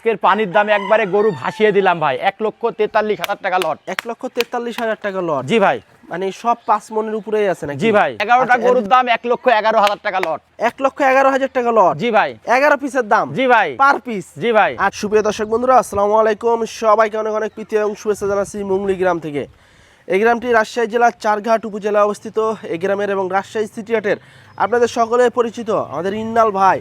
আজকের পানির দামে একবারে গরু ভাসিয়ে দিলাম ভাই। এক লক্ষ তেতাল্লিশ হাজার টাকা লট। এক লক্ষ তেতাল্লিশ হাজার টাকা লট। জি ভাই। মানে সব পাঁচ মনের উপরেই আছে নাকি? জি ভাই। এগারোটা আচ্ছা, গরুর দাম এক লক্ষ এগারো হাজার টাকা লট। এক লক্ষ এগারো হাজার টাকা লট। জি ভাই। এগারো পিসের দাম। জি ভাই। Per piece. জি ভাই। আর সুপ্রিয় দর্শক বন্ধুরা আসসালামু আলাইকুম। সবাইকে অনেক অনেক প্রীতি এবং শুভেচ্ছা জানাচ্ছি মুংলি গ্রাম থেকে। এই গ্রামটি রাজশাহী জেলার চারঘাট উপজেলা অবস্থিত। এই গ্রামের এবং রাজশাহী সিটি হাটের আপনাদের সকলে পরিচিত আমাদের ইন্নাল ভাই।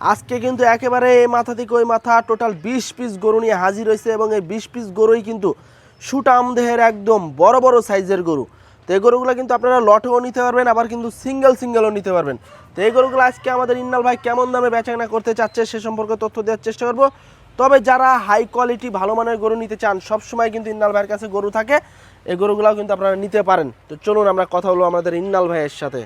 আজকে কিন্তু একেবারে মাথা থেকে ওই মাথা টোটাল বিশ পিস গরু নিয়ে হাজির হয়েছে এবং এই বিশ পিস গরুই কিন্তু সুটাম দেহের একদম বড় বড় সাইজের গরু। তো এই গরুগুলো কিন্তু আপনারা লটেও নিতে পারবেন, আবার কিন্তু সিঙ্গেল সিঙ্গেলও নিতে পারবেন। তো এই গরুগুলো আজকে আমাদের ইন্নাল ভাই কেমন দামে বেচাকেনা করতে চাচ্ছে সে সম্পর্কে তথ্য দেওয়ার চেষ্টা করব। তবে যারা হাই কোয়ালিটি ভালো মানের গরু নিতে চান সব সময় কিন্তু ইন্নাল ভাইয়ের কাছে গরু থাকে। এই গরুগুলাও কিন্তু আপনারা নিতে পারেন। তো চলুন আমরা কথা বলব আমাদের ইন্নাল ভাইয়ের সাথে।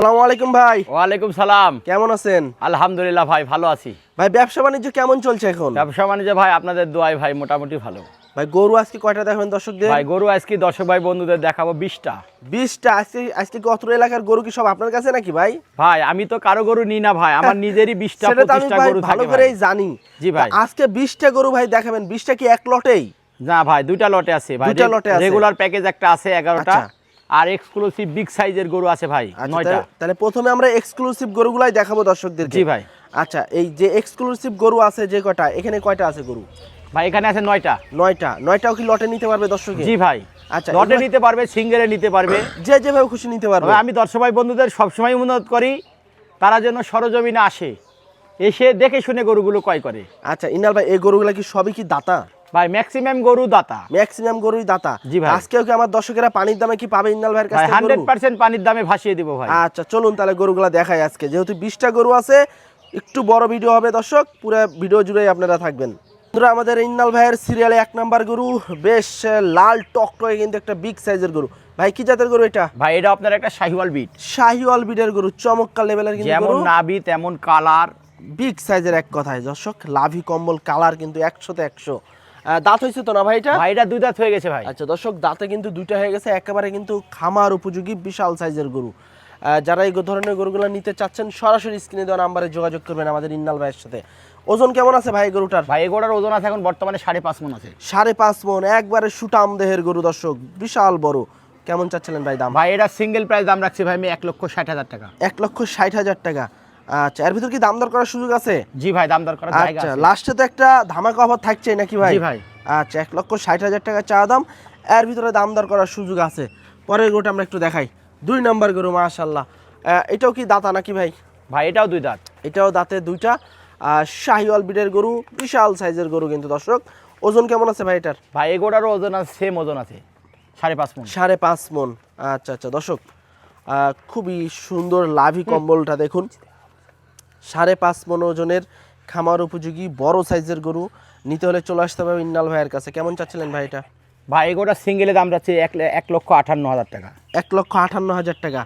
আসসালামু আলাইকুম ভাই। ওয়ালাইকুম সালাম। কেমন আছেন? আলহামদুলিল্লাহ ভাই ভালো আছি। ভাই ব্যবসা বাণিজ্য কেমন চলছে এখন? ব্যবসা বাণিজ্য ভাই আপনাদের দোয়াই ভাই মোটামুটি ভালো। ভাই গরু আজকে কয়টা দেখবেন দর্শকদের? ভাই গরু আজকে দর্শক ভাই বন্ধুদের দেখাবো বিশটা। বিশটা? আজকে আজকে কি অত্র এলাকার গরু কি সব আপনার কাছে নাকি ভাই? ভাই আমি তো কারও গরু নিই না ভাই আমার নিজেরই বিশটা পঁচিশটা গরু ভালো করেই জানি। জি ভাই। আজকে বিশটা গরু ভাই দেখাবেন বিশটা কি এক লটেই? না ভাই দুইটা লটে আছে ভাই। দুইটা লটে আছে। রেগুলার প্যাকেজ একটা আছে এগারোটা। আচ্ছা। আর এক্সক্লুসিভ বিগ সাইজের গরু আছে ভাই আচ্ছা নয়টা। তাহলে- প্রথমে আমরা এক্সক্লুসিভ গরুগুলাই দেখাবো দর্শকদেরকে। জি ভাই। আচ্ছা এই যে এক্সক্লুসিভ গরু আছে যে কয়টা এখানে কয়টা আছে গরু? ভাই এখানে আছে নয়টা। নয়টা নয়টাও কি লটে নিতে পারবে দর্শকে? জি ভাই আচ্ছা, লটে নিতে পারবে সিঙ্গেলে নিতে পারবে। যে যেভাবে খুশি নিতে পারবে। আমি দর্শক ভাই বন্ধুদের সবসময় অনুরোধ করি তারা যেন সরজমিনে আসে এসে দেখে শুনে গরুগুলো ক্রয় করে। আচ্ছা ইনাল ভাই এই গরুগুলা কি সবই কি দাতা? ভাই ম্যাক্সিমাম গরু দাতা। ম্যাক্সিমাম গরুই দাতা। জি ভাই। আজকেও কি আমার দর্শকেরা পানির দামে কি পাবে ভাইয়ের কাছে হান্ড্রেড গরু? পার্সেন্ট পানির দামে ভাসিয়ে দিব ভাই। আচ্ছা চলুন তাহলে গরুগুলা দেখাই আজকে। যেহেতু বিশটা গরু আছে একটু বড় ভিডিও হবে দর্শক পুরো ভিডিও জুড়েই আপনারা থাকবেন। বন্ধুরা আমাদের ইন্নাল ভাইয়ের সিরিয়ালে এক নাম্বার গরু বেশ লাল টকটকে কিন্তু একটা বিগ সাইজের গরু। ভাই কি জাতের গরু এটা? ভাই এটা আপনার একটা শাহিওয়াল বিট শাহিওয়াল বিডের গরু চমৎকার লেভেলের কিন্তু যেমন নাবি তেমন কালার। বিগ সাইজের এক কথায় দর্শক লাভি কম্বল কালার কিন্তু একশোতে একশো। দাঁত হয়েছে তো না ভাই এটা? ভাই এটা দুই দাঁত হয়ে গেছে ভাই। আচ্ছা দর্শক দাঁতে কিন্তু দুইটা হয়ে গেছে একেবারে কিন্তু খামার উপযোগী বিশাল সাইজের গরু। যারা এই ধরনের গরুগুলো নিতে চাচ্ছেন সরাসরি স্ক্রিনে দেওয়া নাম্বারে যোগাযোগ করবেন আমাদের ইন্নাল ভাইয়ের সাথে। ওজন কেমন আছে ভাই গরুটার? ভাই এগোটার ওজন আছে এখন বর্তমানে সাড়ে পাঁচ মন আছে। সাড়ে পাঁচ মন একবারে সুটাম দেহের গরু দর্শক বিশাল বড়। কেমন চাচ্ছিলেন ভাই দাম? ভাই এটা সিঙ্গেল প্রাইস দাম রাখছি ভাই আমি এক লক্ষ ষাট হাজার টাকা। এক লক্ষ ষাট হাজার টাকা। আচ্ছা এর ভিতর কি দাম দর করার সুযোগ আছে? জি ভাই দাম দর করার জায়গা আচ্ছা লাস্টে তো একটা ধামাকা অফার থাকছে নাকি ভাই? জি ভাই। আচ্ছা এক লক্ষ ষাট হাজার টাকা চা দাম। এর ভিতরে দাম দর করার সুযোগ আছে। পরের গরুটা আমরা একটু দেখাই। দুই নম্বর গরু মাশাল্লাহ এটাও কি দাতা নাকি ভাই? ভাই এটাও দুই দাঁত। এটাও দাঁতে দুইটা। শাহিওয়াল বিডের গরু বিশাল সাইজের গরু কিন্তু দর্শক। ওজন কেমন আছে ভাই এটার? ভাই এগোটারও ওজন আছে সেম ওজন আছে। সাড়ে পাঁচ মন। সাড়ে পাঁচ মন। আচ্ছা আচ্ছা দর্শক। আহ, খুবই সুন্দর লাভি কম্বলটা দেখুন। সাড়ে পাঁচ মন ওজনের খামার উপযোগী বড় সাইজের গরু। নিতে হলে চলে আসতে হবে ইন্নাল ভাইয়ের কাছে। কেমন চাচ্ছিলেন ভাই এটা? ভাই এগোটা সিঙ্গেলের দাম রাখছি এক এক লক্ষ আটান্ন হাজার টাকা। এক লক্ষ আটান্ন হাজার টাকা।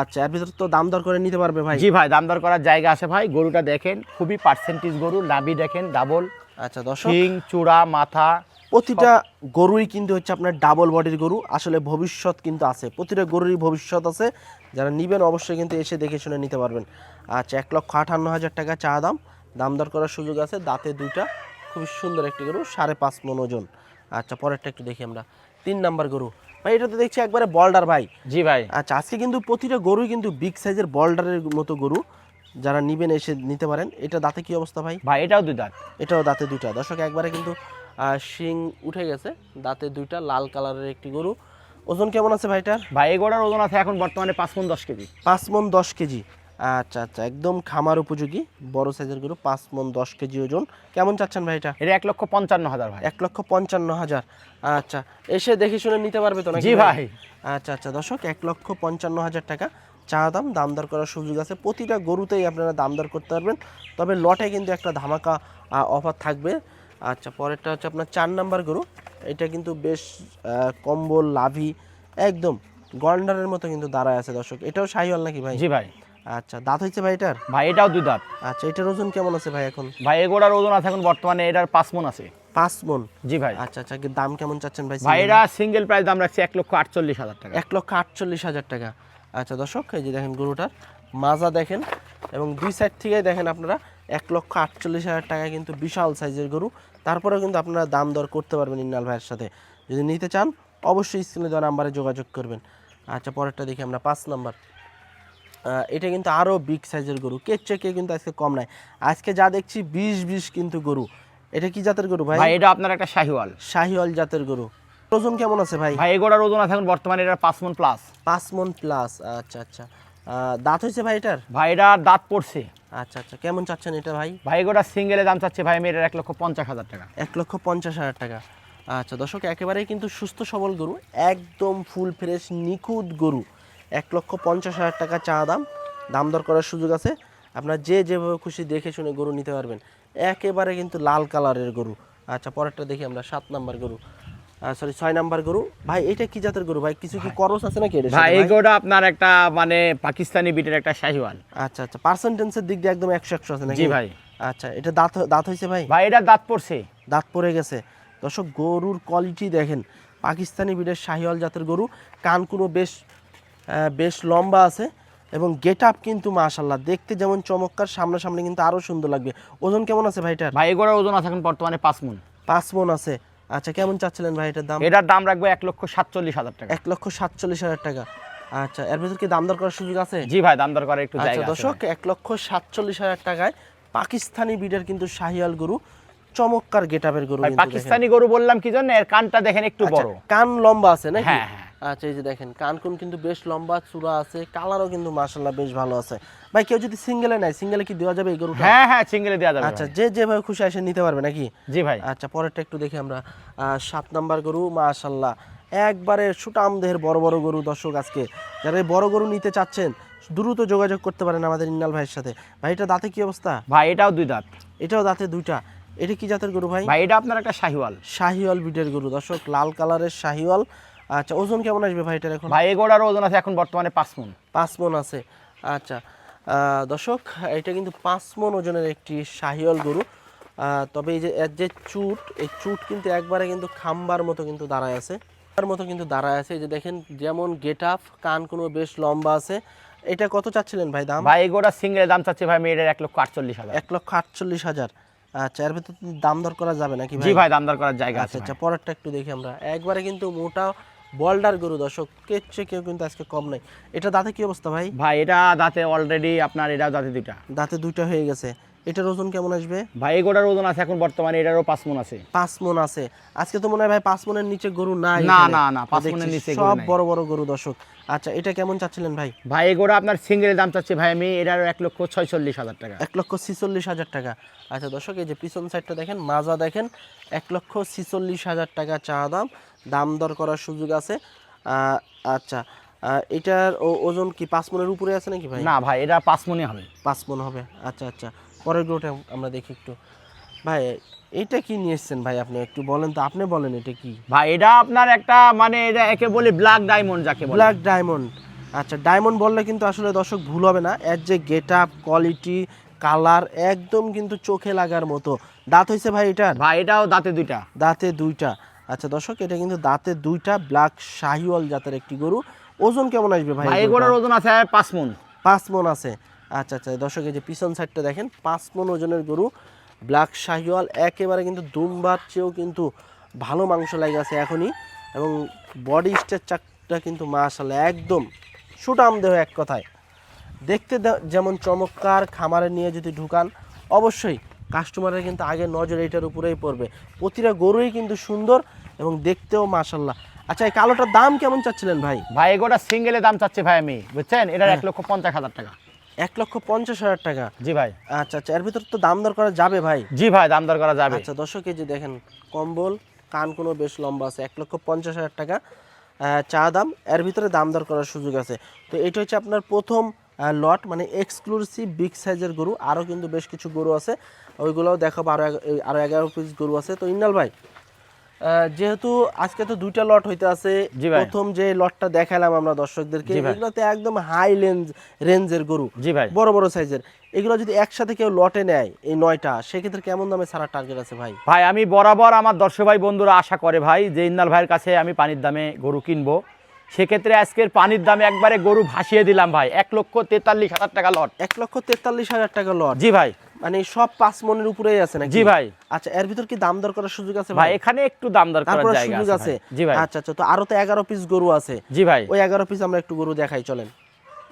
আচ্ছা এর ভিতরে তো দাম দর করে নিতে পারবে ভাই? জি ভাই দাম দর করার জায়গা আছে ভাই। গরুটা দেখেন খুবই পার্সেন্টেজ গরু নাভি দেখেন ডাবল আচ্ছা দর্শক শিং চূড়া মাথা প্রতিটা গরুই কিন্তু হচ্ছে আপনার ডাবল বডির গরু। আসলে ভবিষ্যৎ কিন্তু আছে। প্রতিটা গরুরই ভবিষ্যৎ আছে। যারা নিবেন অবশ্যই কিন্তু এসে দেখে শুনে নিতে পারবেন। আচ্ছা এক লক্ষ আটান্ন হাজার টাকা চা দাম। দাম দর করার সুযোগ আছে। দাঁতে দুইটা। খুবই সুন্দর একটি গরু সাড়ে পাঁচ মন ওজন। আচ্ছা পরেরটা একটু দেখি আমরা। তিন নাম্বার গরু। ভাই এটা তো দেখছি একবারে বল্ডার ভাই। জি ভাই। আচ্ছা আজকে কিন্তু প্রতিটা গরুই কিন্তু বিগ সাইজের বল্ডারের মতো গরু। যারা নিবেন এসে নিতে পারেন। এটা দাঁতে কি অবস্থা ভাই? ভাই এটাও দুই দাঁত। এটাও দাঁতে দুইটা। দর্শক একবারে কিন্তু শিং উঠে গেছে। দাঁতে দুইটা লাল কালারের একটি গরু। ওজন কেমন আছে ভাইটার? ভাই এগোটার ওজন আছে এখন বর্তমানে পাঁচ মন দশ কেজি। পাঁচ মন দশ কেজি। আচ্ছা আচ্ছা একদম খামার উপযোগী। বড় সাইজের গরু পাঁচ মন দশ কেজি ওজন। কেমন চাচ্ছেন ভাইটা? এটা এক লক্ষ পঞ্চান্ন হাজার ভাই। এক লক্ষ পঞ্চান্ন হাজার। আচ্ছা এসে দেখে শুনে নিতে পারবে তো নাকি জি ভাই? আচ্ছা আচ্ছা দর্শক এক লক্ষ পঞ্চান্ন হাজার টাকা চা দাম। দাম দর করার সুযোগ আছে। প্রতিটা গরুতেই আপনারা দাম দর করতে পারবেন। তবে লটে কিন্তু একটা ধামাকা অফার থাকবে। আচ্ছা পরেরটা হচ্ছে আপনার চার নাম্বার গরু। এটা কিন্তু বেশ কম্বল লাভি একদম গন্ডারের মতো কিন্তু দাঁড়ায় আছে দর্শক। এটাও শাহিওয়াল নাকি ভাই? জি ভাই। আচ্ছা দাঁত হয়েছে ভাই এটার? ভাই এটাও দুই দাঁত। আচ্ছা এটার ওজন কেমন আছে ভাই এখন? ভাই এগোটার ওজন আছে এখন বর্তমানে এটার পাঁচ মন আছে। পাঁচ মন? জি ভাই। আচ্ছা আচ্ছা দাম কেমন চাচ্ছেন ভাই ভাই এটা সিঙ্গেল? প্রাইস দাম রাখছি এক লক্ষ আটচল্লিশ হাজার টাকা। এক লক্ষ আটচল্লিশ হাজার টাকা। আচ্ছা দর্শক এই যে দেখেন গরুটার মাজা দেখেন এবং দুই সাইড থেকে দেখেন আপনারা এক লক্ষ আটচল্লিশ হাজার টাকা কিন্তু বিশাল সাইজের গরু। তারপরেও কিন্তু আপনারা দাম দর করতে পারবেন ইন্নাল ভাইয়ের সাথে। যদি নিতে চান অবশ্যই স্ক্রিনে দেওয়া নাম্বারে যোগাযোগ করবেন। আচ্ছা পরেরটা দেখি আমরা পাঁচ নাম্বার। এটা কিন্তু আরও বিগ সাইজের গরু। কের চেকে কিন্তু আজকে কম নাই। আজকে যা দেখছি বিশ বিশ কিন্তু গরু। এটা কি জাতের গরু ভাই? এটা আপনার একটা শাহিওয়াল। শাহিওয়াল জাতের গরু। ওজন কেমন আছে ভাই? ভাই এগোড়ার ওজন আছে এখন বর্তমানে এটা পাঁচ মন প্লাস পাঁচ মন প্লাস আচ্ছা আচ্ছা। দাঁত হয়েছে ভাই এটার? ভাই এটা দাঁত পড়ছে। আচ্ছা আচ্ছা। কেমন চাচ্ছেন এটা ভাই? ভাই এগোড়া সিঙ্গেলে দাম চাচ্ছে ভাই আমি এটার এক লক্ষ পঞ্চাশ হাজার টাকা। এক লক্ষ পঞ্চাশ হাজার টাকা। আচ্ছা দর্শক একেবারেই কিন্তু সুস্থ সবল গরু একদম ফুল ফ্রেশ নিখুঁত গরু। এক লক্ষ পঞ্চাশ হাজার টাকা চা দাম দাম দর করার সুযোগ আছে। আপনার যে যেভাবে খুশি দেখে শুনে গরু নিতে পারবেন। একেবারে কিন্তু লাল কালারের গরু। আচ্ছা পরেরটা দেখি আমরা সাত নাম্বার গরু। সরি ছয় নাম্বার গরু। ভাই এটা কি জাতের গরু? ভাই কিছু কি করস আছে নাকি ভাই ভাই? এগোড়া আপনার একটা মানে পাকিস্তানি বিটের একটা শাহিওয়াল। আচ্ছা আচ্ছা পার্সেন্টেন্সের দিক দিয়ে একদম একশো একশো আছে নাকি? জি ভাই। আচ্ছা এটা দাঁত দাঁত হয়েছে ভাই? ভাই এটা দাঁত পড়ছে। দাঁত পড়ে গেছে। দর্শক গরুর কোয়ালিটি দেখেন। পাকিস্তানি বিডের শাহিওয়াল জাতের গরু। কানকুনো বেশ আহ, বেশ লম্বা আছে এবং গেট আপ কিন্তু মাশাল্লাহ দেখতে যেমন চমৎকার সামনাসামনি কিন্তু আরও সুন্দর লাগবে। ওজন কেমন আছে ভাইটার ভাই এগোড়ার ওজন আছে এখন বর্তমানে পাঁচ মন। পাঁচ মন আছে। আচ্ছা কেমন চাচ্ছিলেন ভাই এটার দাম? এটার দাম রাখব এক লক্ষ সাতচল্লিশ হাজার টাকা। এক লক্ষ সাতচল্লিশ হাজার টাকা। আচ্ছা এর ভিতর কি দাম দর করার সুযোগ আছে? জি ভাই দাম দর করার একটু আচ্ছা জায়গা আছে দর্শক এক লক্ষ সাতচল্লিশ হাজার টাকায় পাকিস্তানি বিডের কিন্তু শাহিয়াল গরু চমৎকার গেটাপের গরু পাকিস্তানি গরু বললাম কি জন্য? এর কানটা দেখেন একটু আচ্ছা, বড়। কান লম্বা আছে নাকি? হ্যাঁ, হ্যাঁ। আচ্ছা এই যে দেখেন কান কোন কিন্তু বেশ লম্বা চূড়া আছে কালারও কিন্তু মাশাল্লাহ বেশ ভালো আছে। ভাই কেউ যদি সিঙ্গেলে নেয় সিঙ্গেলে কি দেওয়া যাবে এই গরুটা? হ্যাঁ হ্যাঁ সিঙ্গেলে দেওয়া যাবে আচ্ছা। যে যেভাবে খুশি এসে নিতে পারবে নাকি? জি ভাই। আচ্ছা পরেরটা একটু দেখি আমরা। সাত নাম্বার গরু মাশাল্লাহ একবারে সুটাম দেহের বড় বড় গরু দর্শক আজকে। যারা এই বড় গরু নিতে চাচ্ছেন দ্রুত যোগাযোগ করতে পারেন আমাদের ইন্নাল ভাইয়ের সাথে। ভাই এটা দাঁতে কি অবস্থা? ভাই এটাও দুই দাঁত। এটাও দাঁতে দুইটা। এটা কি জাতের গরু ভাই? ভাই এটা আপনার একটা শাহিওয়াল। শাহিওয়াল বিটের গরু দর্শক লাল কালারের শাহিওয়াল। আচ্ছা ওজন কেমন আসবে ভাই এটার এখন? ভাই এগোড়ার ওজন আছে এখন বর্তমানে পাঁচ মন। পাঁচ মন আছে। আচ্ছা দর্শক এটা কিন্তু পাঁচ মন ওজনের একটি শাহিওয়াল গরু। তবে এই যে এর যে চুট এই চুট কিন্তু একবারে কিন্তু খাম্বার মতো কিন্তু দাঁড়ায় আছে। তার মতো কিন্তু দাঁড়ায় আছে। যে দেখেন যেমন গেট আপ কান কোনো বেশ লম্বা আছে। এটা কত চাচ্ছিলেন ভাই দাম? ভাই এগোড়া সিঙ্গেলে দাম চাচ্ছে ভাই মেয়েটার এক লক্ষ আটচল্লিশ হাজার। এক লক্ষ আটচল্লিশ হাজার। আচ্ছা এর ভিতর দাম দর করা যাবে নাকি জি ভাই? ভাই দাম দর করার জায়গা আচ্ছা আছে আচ্ছা পরেরটা একটু দেখি আমরা। একবারে কিন্তু মোটা বল্ডার গরু দর্শক। কেচ্ছে কেউ কিন্তু আজকে কম নাই। এটা দাঁতে কি অবস্থা ভাই? ভাই এটা দাঁতে অলরেডি আপনার এটা দাঁতে দুইটা। দাঁতে দুইটা হয়ে গেছে। এটার ওজন কেমন আসবে? ভাই এগোড়ার ওজন আছে এখন বর্তমানে এটারও পাঁচ মন আছে। পাঁচ মন আছে। আজকে তো মনে হয় ভাই পাঁচ মনের নিচে গরু নাই না, না, না, পাঁচ মনের নিচে সব বড় বড় গরু দর্শক। আচ্ছা এটা কেমন চাচ্ছিলেন ভাই? ভাই এগোড়া আপনার সিঙ্গেলের দাম চাচ্ছে ভাই আমি এটার এক লক্ষ ছয়চল্লিশ হাজার টাকা। এক লক্ষ ছিচল্লিশ হাজার টাকা। আচ্ছা দর্শক এই যে পিছন সাইডটা দেখেন মাজা দেখেন এক লক্ষ ছিচল্লিশ হাজার টাকা চা দাম। দাম দর করার সুযোগ আছে। আচ্ছা এটার ওজন কি পাঁচ মনের উপরে আছে নাকি ভাই? না ভাই এটা পাঁচ মনে হবে। পাঁচ মন হবে আচ্ছা আচ্ছা। পরের গরুটা আমরা দেখি একটু। ভাই এটা কি নিয়ে এসছেন ভাই আপনি? একটু বলেন তো আপনি বলেন এটা কি? ভাই এটা আপনার একটা মানে এটা একে বলে ব্ল্যাক ডায়মন্ড যাকে বলে। ব্ল্যাক ডায়মন্ড আচ্ছা ডায়মন্ড বললে কিন্তু আসলে দর্শক ভুল হবে না। এর যে গেট আপ কোয়ালিটি কালার একদম কিন্তু চোখে লাগার মতো। দাঁত হয়েছে ভাই এটা ভাই এটাও দাঁতে দুইটা। দাঁতে দুইটা। আচ্ছা দর্শক এটা কিন্তু দাঁতে দুইটা ব্ল্যাক শাহিওয়াল জাতের একটি গরু। ওজন কেমন আসবে ভাই এই গরুটার? ওজন আছে পাঁচ মন। পাঁচ মন আছে। আচ্ছা আচ্ছা দর্শক এই যে পিছন সাইডটা দেখেন পাঁচ মন ওজনের গরু ব্ল্যাক শাহিওয়াল একেবারে কিন্তু দুমবার চেয়েও কিন্তু ভালো মাংস লাগে আছে এখনই। এবং বডি স্ট্রাকচারটা কিন্তু মাশাল্লাহ একদম সুটাম দেহ এক কথায়। দেখতে যেমন চমৎকার খামারে নিয়ে যদি ঢুকান অবশ্যই কাস্টমারের কিন্তু আগে নজর এটার উপরেই পড়বে। প্রতিটা গরুই কিন্তু সুন্দর এবং দেখতেও মাশাল্লাহ আচ্ছা এই কালোটার দাম কেমন চাচ্ছিলেন ভাই? ভাই এগোটা সিঙ্গেলে দাম চাচ্ছে ভাই আমি বুঝছেন? এটার হ্যাঁ। এক লক্ষ পঞ্চাশ হাজার টাকা। এক লক্ষ পঞ্চাশ হাজার টাকা? জি ভাই। আচ্ছা আচ্ছা এর ভিতর তো দাম দর করা যাবে ভাই? জি ভাই দাম দর করা যাবে। আচ্ছা দশ কেজি দেখেন কম্বল কান কোনো বেশ লম্বা আছে এক লক্ষ পঞ্চাশ হাজার টাকা। চা দাম এর ভিতরে দাম দর করার সুযোগ আছে। তো এটা হচ্ছে আপনার প্রথম লট মানে এক্সক্লুসিভ বিগ সাইজের গরু। আরও কিন্তু বেশ কিছু গরু আছে। ওইগুলোও দেখাবো আরও আরও এগারো পিস গরু আছে। তো ইন্নাল ভাই যেহেতু আজকে তো দুইটা লট হইতে আছে প্রথম যে লটটা দেখালাম আমরা দর্শকদেরকে এগুলোতে একদম হাই লেন্স রেঞ্জের গরু জি ভাই। বড় বড় সাইজের এগুলো যদি একসাথে কেউ লটে নেয় এই নয়টা সেক্ষেত্রে কেমন দামে ছাড়ার টার্গেট আছে ভাই? ভাই আমি বরাবর আমার দর্শক ভাই বন্ধুরা আশা করে ভাই যে ইন্দাল ভাইয়ের কাছে আমি পানির দামে গরু কিনবো। সেক্ষেত্রে আজকের পানির দামে একবারে গরু ভাসিয়ে দিলাম ভাই এক লক্ষ তেতাল্লিশ হাজার টাকা লট এক লক্ষ তেতাল্লিশ হাজার টাকা লট জি ভাই। মানে সব পাঁচ মনের উপরেই আছে নাকি? জি ভাই। আচ্ছা এর ভিতর কি দাম দর করার সুযোগ আছে ভাই এখানে একটু দাম দর করার জায়গা সুযোগ আছে জি ভাই। আচ্ছা আচ্ছা তো আরও তো এগারো পিস গরু আছে। জি ভাই। ওই এগারো পিস আমরা একটু গরু দেখাই চলেন।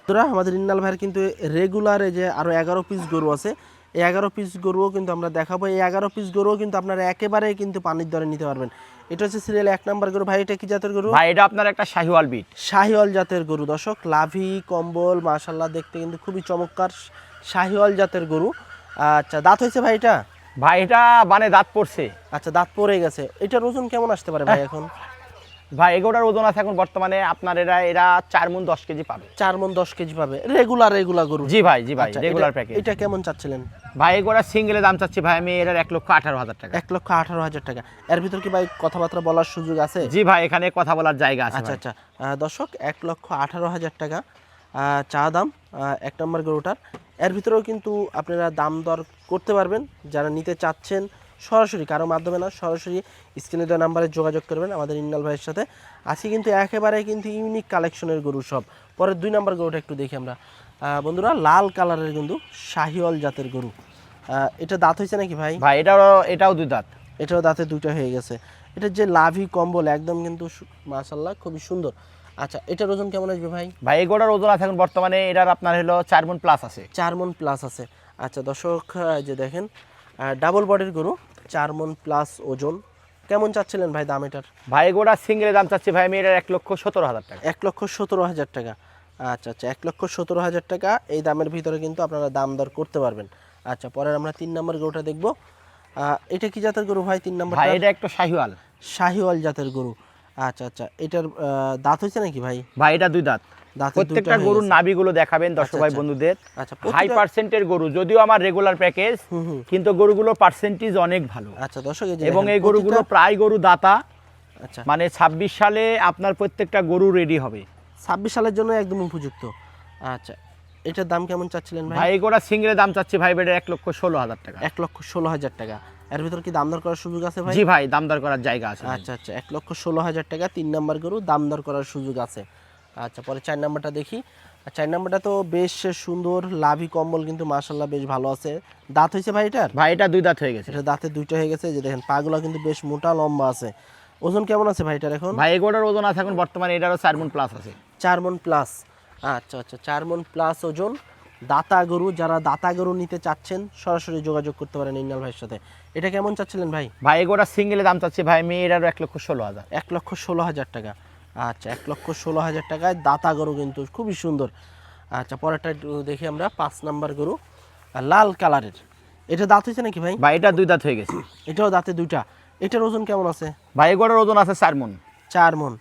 তোরা আমাদের ইন্নাল ভাইয়ের কিন্তু রেগুলারে যে আরও এগারো পিস গরু আছে। এই এগারো পিস গরুও কিন্তু আমরা দেখাবো। এই এগারো পিস গরুও কিন্তু আপনারা একেবারে কিন্তু পানির দরে নিতে পারবেন। এটা হচ্ছে সিরিয়াল এক নাম্বার গরু। ভাই এটা কি জাতের গরু? ভাই এটা আপনার একটা শাহিওয়াল বিট। শাহিওয়াল জাতের গরু। দর্শক লাভি কম্বল মাশাল্লাহ দেখতে কিন্তু খুবই চমৎকার শাহিওয়াল জাতের গরু। আচ্ছা দাঁত হয়েছে ভাই এটা? ভাই এটা মানে দাঁত পড়ছে। আচ্ছা দাঁত পড়ে গেছে। এটার ওজন কেমন আসতে পারে ভাই এখন? ভাই এগোটার ওজন আছে এখন বর্তমানে আপনার এরা এরা চার মন দশ কেজি পাবে। চার মন দশ কেজি পাবে। রেগুলার রেগুলার গরু। জি ভাই জি ভাই আচ্ছা, রেগুলার এটা- প্যাকেজ এটা কেমন চাচ্ছিলেন? ভাই এগোটা সিঙ্গেলে দাম চাচ্ছি ভাই আমি এটার এক লক্ষ আঠারো হাজার টাকা। এক লক্ষ আঠারো হাজার টাকা। এর ভিতর কি ভাই কথাবার্তা বলার সুযোগ আছে? জি ভাই এখানে কথা বলার জায়গা আছে আচ্ছা আচ্ছা। দর্শক এক লক্ষ আঠারো হাজার টাকা। চা দাম এক নম্বর গরুটার। এর ভিতরেও কিন্তু আপনারা দাম দর করতে পারবেন। যারা নিতে চাচ্ছেন সরাসরি কারও মাধ্যমে না সরাসরি স্ক্রিনে দেওয়া নাম্বারে যোগাযোগ করবেন আমাদের ইন্নাল ভাইয়ের সাথে। আজকে কিন্তু একেবারে কিন্তু ইউনিক কালেকশনের গরু সব। পরের দুই নম্বর গরুটা একটু দেখি আমরা। বন্ধুরা লাল কালারের কিন্তু শাহিওয়াল জাতের গরু। এটা দাঁত হয়েছে নাকি ভাই? ভাই এটাও এটাও দুই দাঁত। এটাও দাঁতে দুইটা হয়ে গেছে। এটার যে লাভি কম্বল একদম কিন্তু মাশাল্লাহ খুবই সুন্দর। আচ্ছা এটার ওজন কেমন আসবে ভাই? ভাই এগোটার ওজন আছে এখন বর্তমানে এটার আপনার হলো চার মন প্লাস আছে। চার মন প্লাস আছে। আচ্ছা দর্শক যে দেখেন ডাবল বডির গরু চার মন প্লাস ওজন। কেমন চাচ্ছিলেন ভাই দাম এটার? ভাই এগোটা সিঙ্গেলে দাম চাচ্ছি ভাই আমি এটার এক লক্ষ সতেরো হাজার টাকা। এক লক্ষ সতেরো হাজার টাকা। আচ্ছা আচ্ছা এক লক্ষ সতেরো হাজার টাকা এই দামের ভিতরে কিন্তু আপনারা দাম দর করতে পারবেন। আচ্ছা পরের আমরা তিন নম্বর গরুটা দেখব। এটা কি জাতের গরু ভাই তিন নম্বর ভাই এটা একটু শাহিওয়াল। শাহিওয়াল জাতের গরু। আচ্ছা আচ্ছা। এটার দাঁত হয়েছে নাকি ভাই? ভাই এটা দুই দাঁত। প্রত্যেকটা গরুর নাভিগুলো দেখাবেন দর্শক ভাই আচ্ছা। বন্ধুদের। আচ্ছা হাই পার্সেন্টের গরু যদিও আমার রেগুলার প্যাকেজ কিন্তু গরুগুলোর পার্সেন্টেজ অনেক ভালো। আচ্ছা দর্শক এবং এই গরুগুলো প্রায় গরু দাতা। আচ্ছা। মানে ছাব্বিশ সালে আপনার প্রত্যেকটা গরু রেডি হবে। ছাব্বিশ সালের জন্য একদম উপযুক্ত। আচ্ছা এটার দাম কেমন চাচ্ছিলেন ভাই? ভাই এগোটা সিঙ্গেলের দাম চাচ্ছি ভাই বেটার এক লক্ষ ষোলো হাজার টাকা। এক লক্ষ ষোলো হাজার টাকা। এর ভিতর কি দাম দর করার সুযোগ আছে ভাই? জি ভাই দাম দর করার জায়গা আছে আচ্ছা আচ্ছা এক লক্ষ ষোলো হাজার টাকা তিন নাম্বার গরু দাম দর করার সুযোগ আছে। আচ্ছা পরে চার নাম্বারটা দেখি। আর চার নাম্বারটা তো বেশ সুন্দর লাভি কম্বল কিন্তু মাশাল্লাহ বেশ ভালো আছে। দাঁত হয়েছে ভাই এটার? ভাই এটা দুই দাঁত হয়ে গেছে। এটা দাঁতে দুইটা হয়ে গেছে যে দেখেন পাগুলো কিন্তু বেশ মোটা লম্বা আছে। ওজন কেমন আছে ভাই এটার এখন? ভাই এগোটার ওজন আছে এখন বর্তমানে এটারও চার মন প্লাস আছে। চার মন প্লাস আচ্ছা আচ্ছা চার মন প্লাস ওজন। দাতা গরু যারা দাতা গরু নিতে চাচ্ছেন সরাসরি যোগাযোগ করতে পারেন ইন্নাল ভাইয়ের সাথে। এটা কেমন চাচ্ছিলেন ভাই? ভাই এগোটা সিঙ্গেলে দাম চাচ্ছি ভাই আমি এটারও এক লক্ষ ষোলো হাজার। এক লক্ষ ষোলো হাজার টাকা। আচ্ছা এক লক্ষ ষোলো হাজার টাকায় দাতা গরু কিন্তু খুবই সুন্দর। আচ্ছা পরেরটা দেখি আমরা পাঁচ নাম্বার গরু লাল কালারের। এটা দাঁত হয়েছে নাকি ভাই? ভাই এটা দুই দাঁত হয়ে গেছে। এটাও দাঁতে দুইটা। এটার ওজন কেমন আছে? ভাই এগোটার ওজন আছে চার মন। চার মন।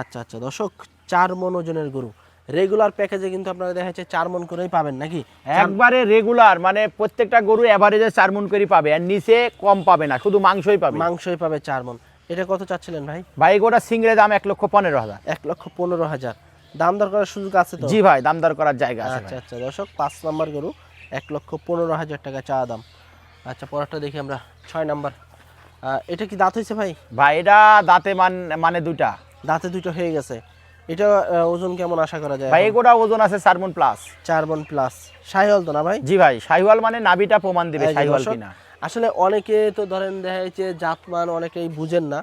আচ্ছা আচ্ছা দর্শক চার মন ওজনের গরু। রেগুলার প্যাকেজে কিন্তু আপনারা দেখা যাচ্ছে চার মন করেই পাবেন নাকি? একবারে রেগুলার মানে প্রত্যেকটা গরু এভারেজে চার মন করে পাবে আর নিচে কম পাবে না শুধু মাংসই পাবে। মাংসই পাবে চার মন। এটা কত চাচ্ছিলেন ভাই? ভাই গোটা সিঙ্গেলে দাম এক লক্ষ পনেরো হাজার। এক লক্ষ পনেরো হাজার। দাম দর করার সুযোগ আছে তো? জি ভাই দাম দর করার জায়গা আছে আচ্ছা আচ্ছা দর্শক পাঁচ নাম্বার গরু এক লক্ষ পনেরো হাজার টাকা চা দাম। আচ্ছা পরেরটা দেখি আমরা ছয় নাম্বার। এটা কি দাঁত হয়েছে ভাই? ভাই এটা দাঁতে মান মানে দুইটা। দাঁতে দুটো হয়ে গেছে। এটা ওজন কেমন আশা করা যায় ভাই এগোটা ওজন আছে চার মন প্লাস। চার মন প্লাস। সাহিওয়াল তো না ভাই? জি ভাই শাহিওয়াল মানে নাভিটা প্রমাণ দিবে শাহিওয়াল কিনা। আসলে অনেকে তো ধরেন দেখা যাচ্ছে জাতমান অনেকেই বুঝেন না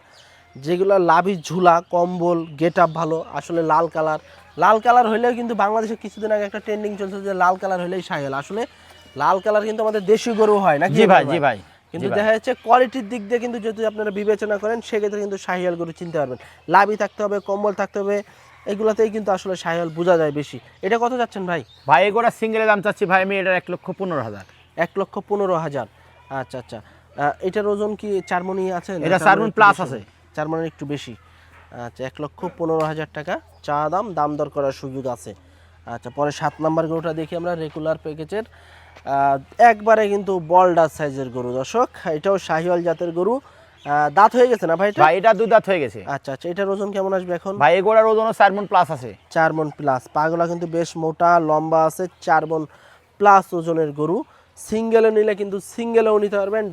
যেগুলো লাভি ঝুলা কম্বল গেট আপ ভালো আসলে লাল কালার। লাল কালার হইলেও কিন্তু বাংলাদেশে কিছুদিন আগে একটা ট্রেন্ডিং চলছে যে লাল কালার হইলেই সাহেল আসলে লাল কালার কিন্তু আমাদের দেশি গরু হয় না জি ভাই জি ভাই কিন্তু দেখা যাচ্ছে কোয়ালিটির দিক দিয়ে কিন্তু যদি আপনারা বিবেচনা করেন সেক্ষেত্রে কিন্তু শাহিয়াল গরু চিনতে পারবেন। লাভি থাকতে হবে কম্বল থাকতে হবে এগুলাতেই কিন্তু আসলে শাহিয়াল বোঝা যায় বেশি। এটা কত যাচ্ছেন ভাই? ভাই এগোটা সিঙ্গেলে দাম চাচ্ছি ভাই আমি এটার এক লক্ষ পনেরো হাজার। এক লক্ষ পনেরো হাজার। আচ্ছা আচ্ছা। এটার ওজন কি চারমনি আছে এটা চার চার মণের মণ একটু plus বেশি? আছে। চার মনের একটু বেশি। আচ্ছা এক লক্ষ পনেরো হাজার টাকা। চা দাম দাম দর করার সুযোগ আছে। আচ্ছা পরে সাত নাম্বার গরুটা দেখি আমরা রেগুলার প্যাকেজের একবারে কিন্তু বলডার সাইজের গরু দর্শক। এটাও শাহিওয়াল জাতের গরু। দাঁত হয়ে গেছে না ভাই এটা? ভাই এটা দুই দাঁত হয়ে গেছে। আচ্ছা আচ্ছা এটার ওজন কেমন আসবে এখন? ভাই এগোটার ওজনও চার মন প্লাস আছে। চার মন প্লাস পাগুলা কিন্তু বেশ মোটা লম্বা আছে চার মন প্লাস ওজনের গরু। সিঙ্গেলে নিলে কিন্তু সিঙ্গেলেও নিতে পারবেন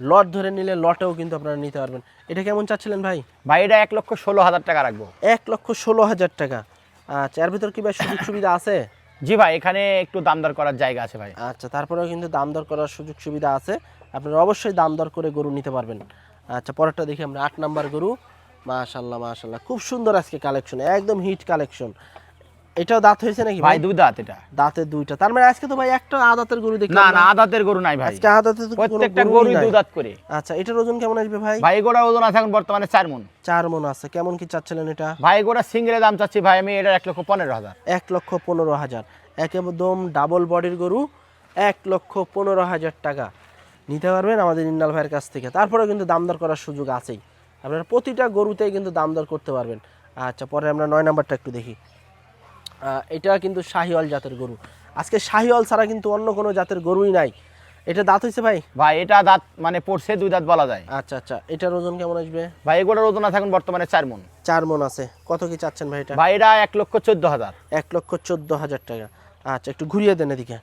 লট ধরে নিলে লটেও কিন্তু আপনারা নিতে পারবেন। এটা কেমন চাচ্ছিলেন ভাই? ভাই এটা এক লক্ষ ষোলো হাজার টাকা রাখব। এক লক্ষ ষোলো হাজার টাকা। আচ্ছা এর ভিতর কি ভাই সুযোগ সুবিধা আছে? জি ভাই এখানে একটু দাম দর করার জায়গা আছে ভাই। আচ্ছা তারপরেও কিন্তু দাম দর করার সুযোগ সুবিধা আছে। আপনারা অবশ্যই দাম দর করে গরু নিতে পারবেন। আচ্ছা পরেরটা দেখি আমরা। আট নাম্বার গরু। মাশাল্লাহ মাশাল্লাহ খুব সুন্দর আজকে কালেকশন একদম হিট কালেকশন এটাও দাঁত হয়েছে নাকি ভাই? দুই দাঁত এটা। দাঁতে দুইটা। তার মানে আজকে তো ভাই একটা আদাতের গরু দেখলাম না না? আদাতের গরু নাই ভাই। আজকে আদাতে তো প্রত্যেকটা গরুই দুই দাঁত করে। আচ্ছা এটার ওজন কেমন আসবে ভাই? ভাই গোড়া ওজন আছে এখন বর্তমানে চার মন। চার মন আছে। কেমন কি চাচ্ছিলেন এটা? ভাই গোড়া সিঙ্গেলের দাম চাচ্ছি ভাই আমি এটা এক লক্ষ পনেরো হাজার। এক লক্ষ পনেরো হাজার। একদম ডাবল বডির গরু এক লক্ষ পনেরো হাজার টাকা। নিতে পারবেন আমাদের ইন্নাল ভাইয়ের কাছ থেকে। তারপরে কিন্তু দাম দর করার সুযোগ আছেই। আপনারা প্রতিটা গরুতেই কিন্তু দাম দর করতে পারবেন। আচ্ছা পরে আমরা নয় নাম্বারটা একটু দেখি। এটা কিন্তু শাহিওয়াল জাতের গরু। আজকে শাহিওয়াল ছাড়া কিন্তু অন্য কোনো জাতের গরুই নাই। এটা দাঁত হয়েছে ভাই? ভাই এটা দাঁত মানে পড়ছে দুই দাঁত বলা যায়। আচ্ছা আচ্ছা এটার ওজন কেমন আসবে? ভাই এগুলোর ওজন আছে এখন বর্তমানে চার মন। চার মন আছে। কত কি চাচ্ছেন ভাই এটা? ভাই এটা এক লক্ষ চোদ্দ হাজার। এক লক্ষ চোদ্দ হাজার টাকা। আচ্ছা একটু ঘুরিয়ে দেন এদিকে।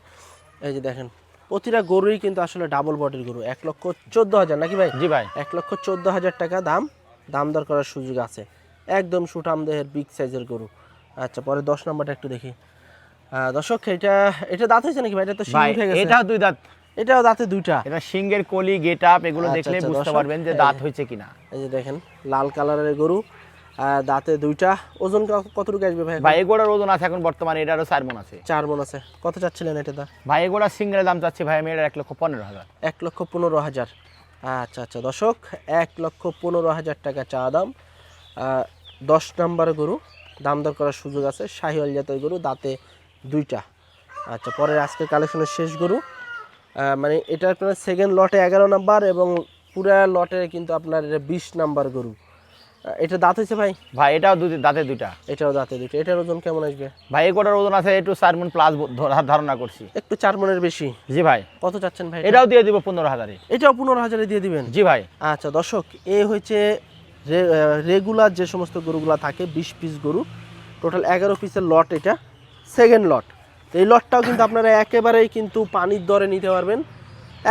এই যে দেখেন প্রতিটা গরুই কিন্তু আসলে ডাবল বডির গরু। এক লক্ষ চোদ্দ হাজার নাকি ভাই? জি ভাই। এক লক্ষ চোদ্দ হাজার টাকা দাম দাম দর করার সুযোগ আছে। একদম সুঠাম দেহের বিগ সাইজের গরু। আচ্ছা পরে দশ নম্বরটা একটু দেখি। দর্শক এটা এটা দাঁত হয়েছে নাকি ভাই? এটা তো শিং উঠে গেছে। এটা দুই দাঁত। এটাও দাঁতে দুইটা। এটা সিংহের কলি গেট আপ এগুলো আচ্ছা, দেখলে আচ্ছা, বুঝতে পারবেন যে দাঁত হয়েছে কিনা। এই যে দেখেন লাল কালারের গরু। দাঁতে দুইটা। ওজন কতটুকু আসবে ভাই ভাই এগুলোর ওজন আছে এখন বর্তমানে এটারও চার মন আছে। চার মন আছে। কত চাচ্ছিলেন এটা দা? ভাই এগুলো সিঙ্গেলের দাম চাচ্ছি ভাই আমি এটা এক লক্ষ পনেরো হাজার। এক লক্ষ পনেরো হাজার। আচ্ছা আচ্ছা দর্শক এক লক্ষ পনেরো হাজার টাকা চা দাম। দশ নাম্বার গরু দাম দর করার সুযোগ আছে শাহিওয়াল জাতের গরু দাঁতে দুইটা। আচ্ছা পরে আজকের কালেকশনের শেষ গরু। মানে এটা আপনার সেকেন্ড লটে এগারো নাম্বার এবং পুরা লটে কিন্তু আপনার এটা বিশ নাম্বার গরু। এটা দাঁত হয়েছে ভাই? ভাই এটাও দুই দাঁতে দুইটা। এটাও দাঁতে দুইটা। এটার ওজন কেমন আসবে? ভাই এগুলোর ওজন আছে একটু চার মন প্লাস ধারণা করছি। একটু চার মনের বেশি? জি ভাই। কত চাচ্ছেন ভাই এটাও দিয়ে দিব পনেরো হাজারে। এটাও পনেরো হাজারে দিয়ে দিবেন? জি ভাই। আচ্ছা দর্শক এ হচ্ছে রেগুলার যে সমস্ত গরুগুলো থাকে বিশ পিস গরু টোটাল এগারো পিসের লট এটা সেকেন্ড লট এই লটটাও কিন্তু আপনারা একেবারেই কিন্তু পানির দরে নিতে পারবেন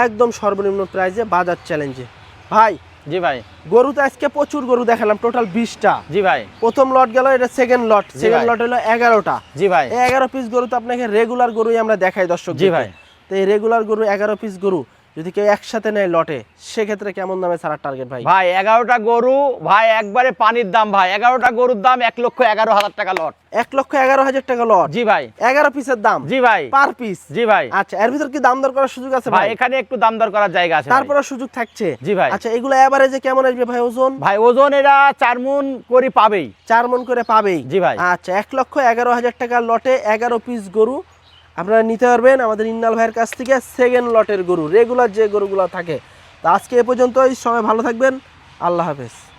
একদম সর্বনিম্ন প্রাইজে বাজার চ্যালেঞ্জে ভাই জি ভাই। গরু তো আজকে প্রচুর গরু দেখালাম টোটাল বিশটা। জি ভাই। প্রথম লট গেল এটা সেকেন্ড লট সেকেন্ড লট হলো এগারোটা। জি ভাই। এগারো পিস গরু তো আপনাকে রেগুলার গরুই আমরা দেখাই দর্শক জি ভাই। তো এই রেগুলার গরু এগারো পিস গরু যদি কেউ একসাথে নেয় লটে সেক্ষেত্রে কেমন দামে ছাড়ার টার্গেট ভাই? ভাই এগারোটা গরু ভাই একবারে পানির দাম ভাই। এগারোটা গরুর দাম এক লক্ষ এগারো হাজার টাকা লট। এক লক্ষ এগারো হাজার টাকা লট। জি ভাই। এগারো পিসের দাম। জি ভাই। পার পিস জি ভাই। আচ্ছা এর ভিতর কি দাম দর করার সুযোগ আছে ভাই এখানে একটু দাম দর করার জায়গা আছে। তারপরে সুযোগ থাকছে। জি ভাই। আচ্ছা এগুলো এভারেজে কেমন আসবে ভাই ওজন? ভাই ওজন এরা চার মন করে পাবেই। চার মন করে পাবেই। জি ভাই। আচ্ছা এক লক্ষ এগারো হাজার টাকা লটে এগারো পিস গরু। আপনারা নিতে পারবেন আমাদের ইন্নাল ভাইয়ের কাছ থেকে সেকেন্ড লটের গরু রেগুলার যে গরুগুলো থাকে। তা আজকে এ পর্যন্তই, সবাই ভালো থাকবেন। আল্লাহ হাফেজ।